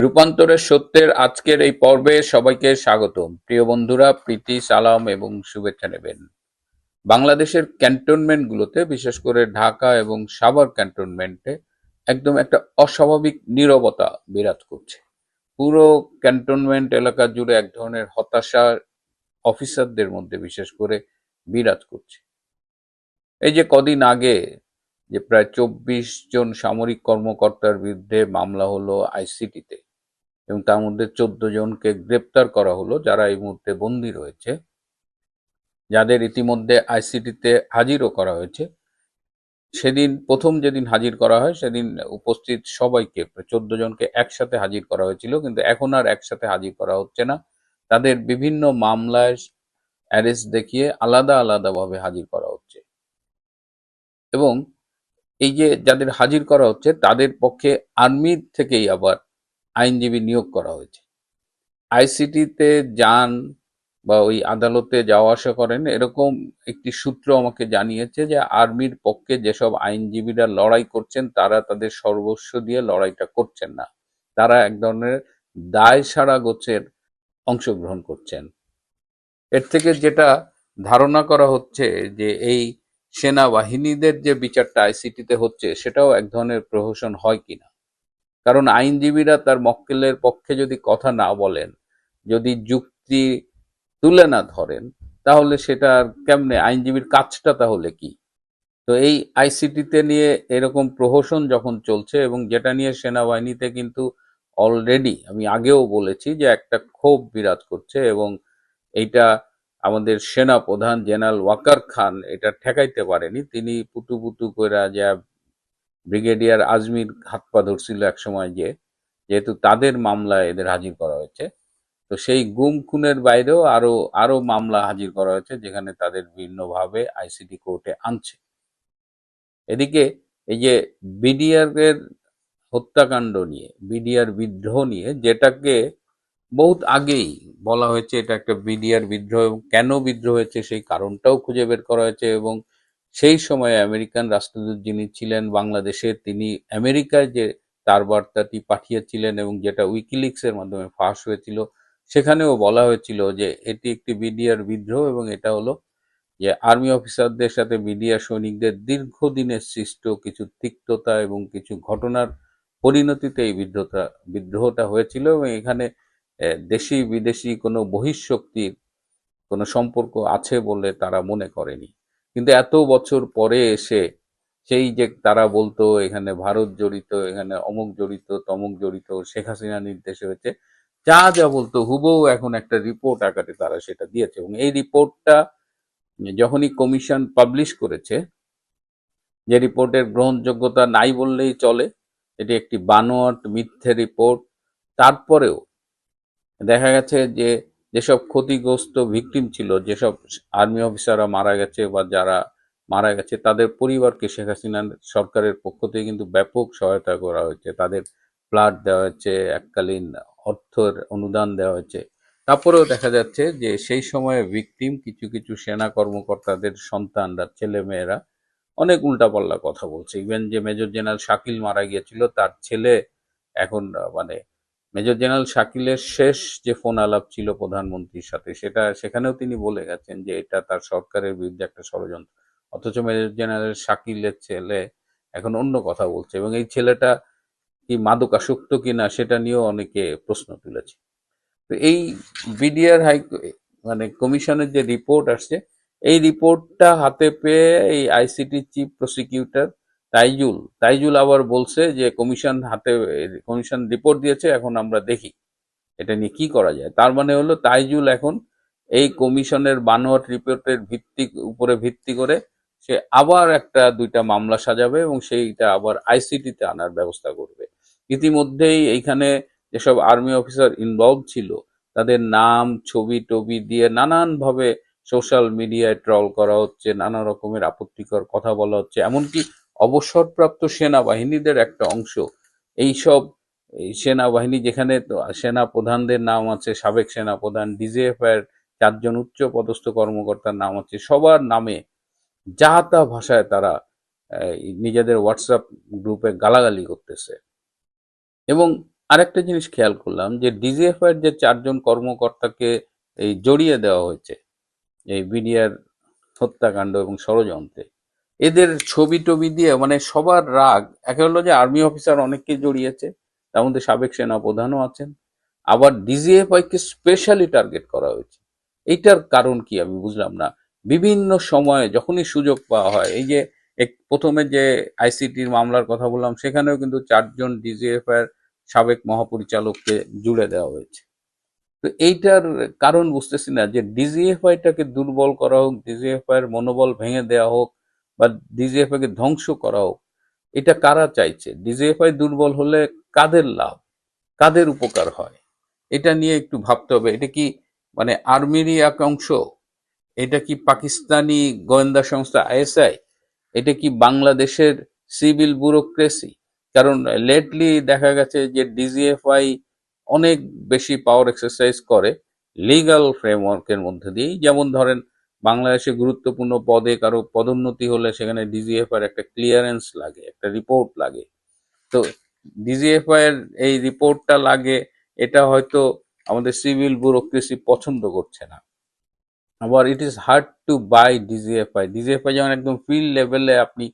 রূপান্তরের সত্যের আজকের এই পর্বে সবাইকে স্বাগতম। প্রিয় বন্ধুরা, প্রীতি, সালাম এবং শুভেচ্ছা নেবেন। বাংলাদেশের ক্যান্টনমেন্টগুলোতে, বিশেষ করে ঢাকা এবং সাভার ক্যান্টনমেন্টে, একদম একটা অস্বাভাবিক নীরবতা বিরাজ করছে। পুরো ক্যান্টনমেন্ট এলাকা জুড়ে এক ধরনের হতাশা অফিসারদের মধ্যে বিশেষ করে বিরাজ করছে। এই যে কদিন আগে যে প্রায় চব্বিশ জন সামরিক কর্মকর্তার বিরুদ্ধে মামলা হলো আইসিটিতে এবং তার মধ্যে চোদ্দ জনকে গ্রেপ্তার করা হলো, যারা এই মুহূর্তে বন্দী রয়েছে। যাদের ইতিমধ্যে আইসিটিতে হাজিরও করা হয়েছে। সেদিন, প্রথম যেদিন হাজির করা হয়, সেদিন উপস্থিত সবাইকে, চোদ্দ জনকে একসাথে হাজির করা হয়েছিল, কিন্তু এখন আর একসাথে হাজির করা হচ্ছে না। তাদের বিভিন্ন মামলায় অ্যারেস্ট দেখিয়ে আলাদা আলাদাভাবে হাজির করা হচ্ছে। এবং এই যে যাদের হাজির করা হচ্ছে, তাদের পক্ষে আর্মির থেকেই আবার আইনজীবী নিয়োগ করা হয়েছে। আইসিটিতে যান বা ওই আদালতে যাওয়া আসা করেন, এরকম একটি সূত্র আমাকে জানিয়েছে যে আর্মির পক্ষে যেসব আইনজীবীরা লড়াই করছেন, তারা তাদের সর্বস্ব দিয়ে লড়াইটা করছেন না। তারা এক ধরনের দায় সারা গোছের অংশগ্রহণ করছেন। এর থেকে যেটা ধারণা করা হচ্ছে যে এই সেনাবাহিনীদের যে বিচারটা আইসিটিতে হচ্ছে, সেটাও এক ধরনের প্রহসন হয় কিনা। কারণ আইনজীবীরা তার মক্কেলের পক্ষে যদি কথা না বলেন, যদি যুক্তি তুলে না ধরেন, তাহলে সেটা কেমনে? আইনজীবীর কাজটা তাহলে কি? তো এই আইসিটিতে নিয়ে এরকম প্রহসন যখন চলছে এবং যেটা নিয়ে সেনাবাহিনীতে কিন্তু অলরেডি আমি আগেও বলেছি যে একটা ক্ষোভ বিরাজ করছে এবং এইটা আমাদের সেনা প্রধান জেনারেল ওয়াকার খান এটা ঠেকাইতে পারেনি। তিনি পুতু পুতু করে যা ব্রিগেডিয়ার আজমির হাত পা ধরছিল এক সময় যে, যেহেতু তাদের মামলায় এদের হাজির করা হয়েছে, তো সেই গুম খুনের বাইরেও আরও আরও মামলা হাজির করা হয়েছে যেখানে তাদের ভিন্নভাবে আইসিটি কোর্টে আনছে। এদিকে এই যে বিডিআর এর হত্যাকাণ্ড নিয়ে, বিডিআর বিদ্রোহ নিয়ে, যেটাকে বহুত আগেই বলা হয়েছে এটা একটা বিডিআর বিদ্রোহ কেন বিদ্রোহ হয়েছে সেই কারণটাও খুঁজে বের করা হয়েছে এবং সেই সময়ে আমেরিকান রাষ্ট্রদূত যিনি ছিলেন বাংলাদেশের, তিনি আমেরিকায় যে তার বার্তাটি পাঠিয়েছিলেন এবং যেটা উইকিলিক্সের মাধ্যমে ফাঁস হয়েছিল, সেখানেও বলা হয়েছিল যে এটি একটি বিডিআর বিদ্রোহ এবং এটা হলো যে আর্মি অফিসারদের সাথে বিডিআর সৈনিকদের দীর্ঘদিনের সৃষ্ট কিছু তিক্ততা এবং কিছু ঘটনার পরিণতিতে এই বিদ্রোহটা বিদ্রোহটা হয়েছিল এবং এখানে দেশি বিদেশি কোনো বহিঃশক্তির কোনো সম্পর্ক আছে বলে তারা মনে করেনি। কিন্তু এত বছর পরে এসে সেই যে তারা বলতো, এখানে ভারত জড়িত, এখানে অমুক জড়িত, তমুক জড়িত, শেখ হাসিনা নির্দেশে হয়েছে, যা যা বলতো, হুবহু এখন একটা রিপোর্ট আকারে তারা সেটা দিয়েছে। এবং এই রিপোর্টটা যখনই কমিশন পাবলিশ করেছে, যে রিপোর্টের গ্রহণযোগ্যতা নাই বললেই চলে, এটি একটি বানোয়াট মিথ্যে রিপোর্ট তারপরেও দেখা গেছে যে যেসব ক্ষতিগ্রস্ত ভিকটিম ছিল, যেসব আর্মি অফিসাররা মারা গেছে বা যারা মারা গেছে, তাদের পরিবারকে শেখ হাসিনা সরকারের পক্ষ থেকে কিন্তু ব্যাপক সহায়তা করা হয়েছে। তাদের ফ্ল্যাট দেওয়া হয়েছে, এককালীন অর্থের অনুদান দেওয়া হয়েছে। তারপরেও দেখা যাচ্ছে যে সেই সময়ে ভিকটিম কিছু কিছু সেনা কর্মকর্তাদের সন্তানরা ছেলে মেয়েরা অনেক উল্টাপাল্লা কথা বলছে। ইভেন যে মেজর জেনারেল শাকিল মারা গিয়েছিল, তার ছেলে এখন মানে মেজর জেনারেল শাকিলের শেষ যে ফোন আলাপ ছিল প্রধানমন্ত্রীর সাথে, সেটা, সেখানেও তিনি বলে গেছেন যে এটা তার সরকারের বিরুদ্ধে একটা ষড়যন্ত্র। অথচ মেজর জেনারেল শাকিলের ছেলে এখন অন্য কথা বলছে এবং এই ছেলেটা কি মাদকাসক্ত কিনা সেটা নিয়েও অনেকে প্রশ্ন তুলেছে। তো এই বিডিআর হাই মানে কমিশনের যে রিপোর্ট আসছে, এই রিপোর্টটা হাতে পেয়ে এই ICT chief prosecutor Tajul Tajul আবার বলছে যে কমিশন হাতে, কমিশন রিপোর্ট দিয়েছে, এখন আমরা দেখি এটা নিয়ে কি করা যায়। তার মানে হলো তাইজুল এখন এই কমিশনের বানোয়াট রিপোর্টের ভিত্তি, উপরে ভিত্তি করে সে আবার একটা দুইটা মামলা সাজাবে এবং সেইটা আবার আইসিটিতে আনার ব্যবস্থা করবে। ইতিমধ্যেই এইখানে যেসব আর্মি অফিসার ইনভলভ ছিল, তাদের নাম, ছবি টবি দিয়ে নানানভাবে সোশ্যাল মিডিয়ায় ট্রল করা হচ্ছে, নানা রকমের আপত্তিকর কথা বলা হচ্ছে, এমনকি অবসরপ্রাপ্ত সেনাবাহিনীদের একটা অংশ। এইসব এই সেনাবাহিনী যেখানে সেনা প্রধানদের নাম আছে, সাবেক সেনা প্রধান ডিজিএফ এর চারজন উচ্চ পদস্থ কর্মকর্তার নাম আছে, সবার নামে যা তা ভাষায় তারা নিজেদের হোয়াটসঅ্যাপ গ্রুপে গালাগালি করতেছে। এবং আরেকটা জিনিস খেয়াল করলাম যে ডিজিএফআই এর যে চারজন কর্মকর্তাকে এই জড়িয়ে দেওয়া হয়েছে, এই বিডিআর হত্যাকাণ্ড এবং ষড়যন্ত্রে এদের ছবি টবি দিয়ে মানে সবার রাগ, একে হলো যে আর্মি অফিসার অনেককে জড়িয়েছে, তার মধ্যে সাবেক সেনা প্রধানও আছেন। আবার ডিজিএফআই কে স্পেশালি টার্গেট করা হয়েছে। এইটার কারণ কি আমি বুঝলাম না। বিভিন্ন সময়ে যখনই সুযোগ পাওয়া হয়, এই যে এক- প্রথমে যে আইসিটির মামলার কথা বললাম, সেখানেও কিন্তু চারজন ডিজিএফআই এর সাবেক মহাপরিচালককে জুড়ে দেওয়া হয়েছে। তো এইটার কারণ বুঝতেছি না যে ডিজিএফআইটাকে দুর্বল করা হোক ডিজিএফআই এর মনোবল ভেঙে দেওয়া হোক বা ডিজিএফআই কে ধ্বংস করা হোক এটা কারা চাইছে? ডিজিএফআই দুর্বল হলে কাদের লাভ? কাদের উপকার হয়? এটা নিয়ে একটু ভাবতে হবে। এটা কি মানে আর্মিরই এক অংশ? এটা কি পাকিস্তানি গোয়েন্দা সংস্থা আইএসআই এটা কি বাংলাদেশের সিভিল ব্যুরোক্রেসি? কারণ লেটলি দেখা গেছে যে ডিজিএফআই অনেক বেশি পাওয়ার এক্সারসাইজ করে লিগাল ফ্রেমওয়ার্কের মধ্যে দিয়েই। যেমন ধরেন বাংলাদেশে গুরুত্বপূর্ণ পদে কারও পদোন্নতি হলে সেখানে ডিজিএফ এর একটা ক্লিয়ারেন্স লাগে, একটা রিপোর্ট লাগে। তো ডিজিএফআই এর এই রিপোর্টটা লাগে, এটা হয়তো আমাদের সিভিল ব্যুরোক্রেসি পছন্দ করছে না। আবার it is hard to buy DGFI DGFI যেমন একদম ফিল্ড লেভেলে আপনি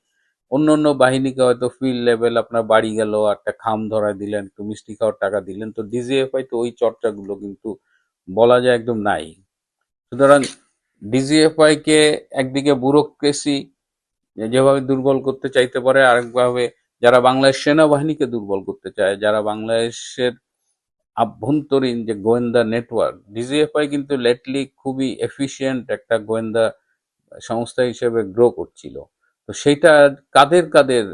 অন্য অন্য বাহিনীকে হয়তো ফিল্ড লেভেল আপনার বাড়ি গেল, একটা খাম ধরায় দিলেন, একটু মিষ্টি খাওয়ার টাকা দিলেন, তো ডিজিএফআই তো ওই চর্চাগুলো কিন্তু বলা যায় একদম নাই। সুতরাং ডিজিএফআই কে একদিকে ব্যুরোক্রেসি, যেভাবে দুর্বল করতে চাইতে পারে, আরেকভাবে যারা বাংলাদেশ সেনাবাহিনীকে দুর্বল করতে চায়, যারা বাংলাদেশের আভ্যন্তরীণ যে গোয়েন্দা নেটওয়ার্ক ডিজিএফআই কিন্তু লেটলি খুবই এফিশিয়েন্ট একটা গোয়েন্দা সংস্থা হিসেবে গ্রো করছিল। তো সেইটা কাদের কাদের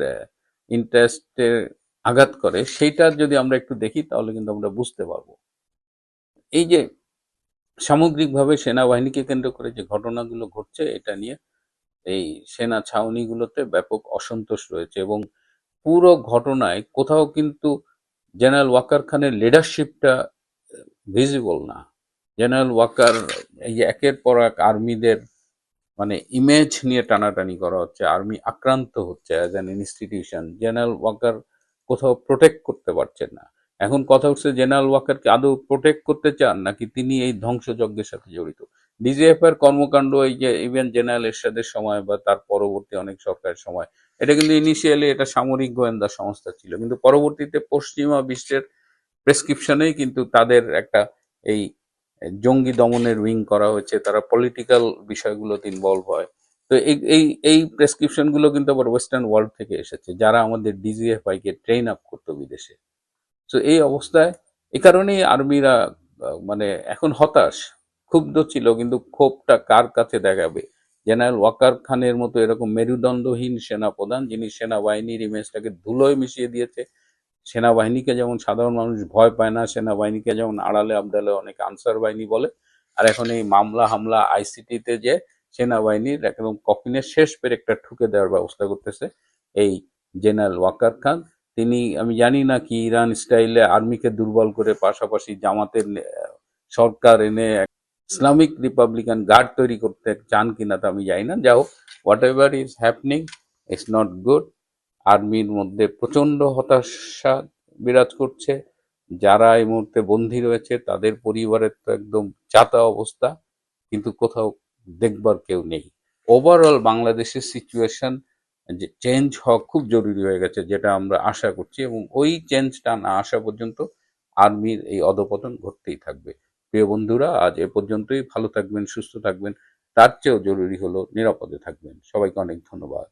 ইন্টারেস্টে আঘাত করে, সেইটা যদি আমরা একটু দেখি তাহলে কিন্তু আমরা বুঝতে পারব। এই যে সামগ্রিকভাবে সেনাবাহিনীকে কেন্দ্র করে যে ঘটনাগুলো ঘটছে, এটা নিয়ে এই সেনা ছাউনিগুলোতে ব্যাপক অসন্তোষ রয়েছে এবং পুরো ঘটনায় কোথাও কিন্তু জেনারেল ওয়াকার খানের লিডারশিপটা ভিজিবল না। জেনারেল ওয়াকার এই একের পর এক আর্মিদের মানে ইমেজ নিয়ে টানাটানি করা হচ্ছে, আর্মি আক্রান্ত হচ্ছে as an institution general Waker কোথাও প্রোটেক্ট করতে পারছে না। এখন কথা হচ্ছে জেনারেল ওয়াকারকে আদৌ প্রোটেক্ট করতে চান নাকি তিনি এই ধ্বংসযজ্ঞের সাথে জড়িত? ডিজিএফ এর কর্মকাণ্ড, এই যে ইভেন জেনারেল এরশাদের সময় বা তার পরবর্তী অনেক সরকারের সময়, এটা কিন্তু ইনিশিয়ালি এটা সামরিক গোয়েন্দা সংস্থা ছিল। কিন্তু পরবর্তীতে পশ্চিমা বিশ্বের প্রেসক্রিপশনেই কিন্তু তাদের একটা এই জঙ্গি দমনের উইং করা হয়েছে। তারা পলিটিক্যাল বিষয়গুলোতে ইনভলভ হয়। তো এই এই এই প্রেসক্রিপশনগুলো কিন্তু আবার ওয়েস্টার্ন ওয়ার্ল্ড থেকে এসেছে, যারা আমাদের ডিজিএফআই কে ট্রেন আপ করতো বিদেশে। তো এই অবস্থায় এ কারণেই আর্মিরা মানে এখন হতাশ, ক্ষুব্ধ ছিল, কিন্তু ক্ষোভটা কার কাছে দেখাবে? জেনারেল ওয়াকার খানের মতো এরকম মেরুদণ্ডহীন সেনাপ্রধান, যিনি সেনাবাহিনীর ইমেজটাকে ধুলোয় মিশিয়ে দিয়েছে, সেনাবাহিনীকে যেমন সাধারণ মানুষ ভয় পায় না, সেনাবাহিনীকে যেমন আড়ালে আবডালে অনেক আনসার বাহিনী বলে, আর এখন এই মামলা হামলা আইসিটিতে যে সেনাবাহিনীর একদম কফিনের শেষ পেরেকটা ঠুকে দেওয়ার ব্যবস্থা করতেছে, এই জেনারেল ওয়াকার খান। তিনি, আমি জানি না কি ইরান স্টাইলে আর্মিকে দুর্বল করে পাশাপাশি জামাতের সরকার এনে ইসলামিক রিপাবলিকান গার্ড তৈরি করতে চান কিনা তা আমি জানি না। যা হোক whatever is happening it's not good আর্মির মধ্যে প্রচণ্ড হতাশা বিরাজ করছে। যারা এই মুহূর্তে বন্দী রয়েছে, তাদের পরিবারের তো একদম চাতা অবস্থা, কিন্তু কোথাও দেখবার কেউ নেই। ওভারঅল বাংলাদেশের সিচুয়েশন যে চেঞ্জ হওয়া খুব জরুরি হয়ে গেছে, যেটা আমরা আশা করছি এবং ওই চেঞ্জটা না আসা পর্যন্ত আর্মির এই অধপতন ঘটতেই থাকবে। প্রিয় বন্ধুরা, আজ এ পর্যন্তই। ভালো থাকবেন, সুস্থ থাকবেন। তার চেয়েও জরুরি হলো নিরাপদে থাকবেন। সবাইকে অনেক ধন্যবাদ।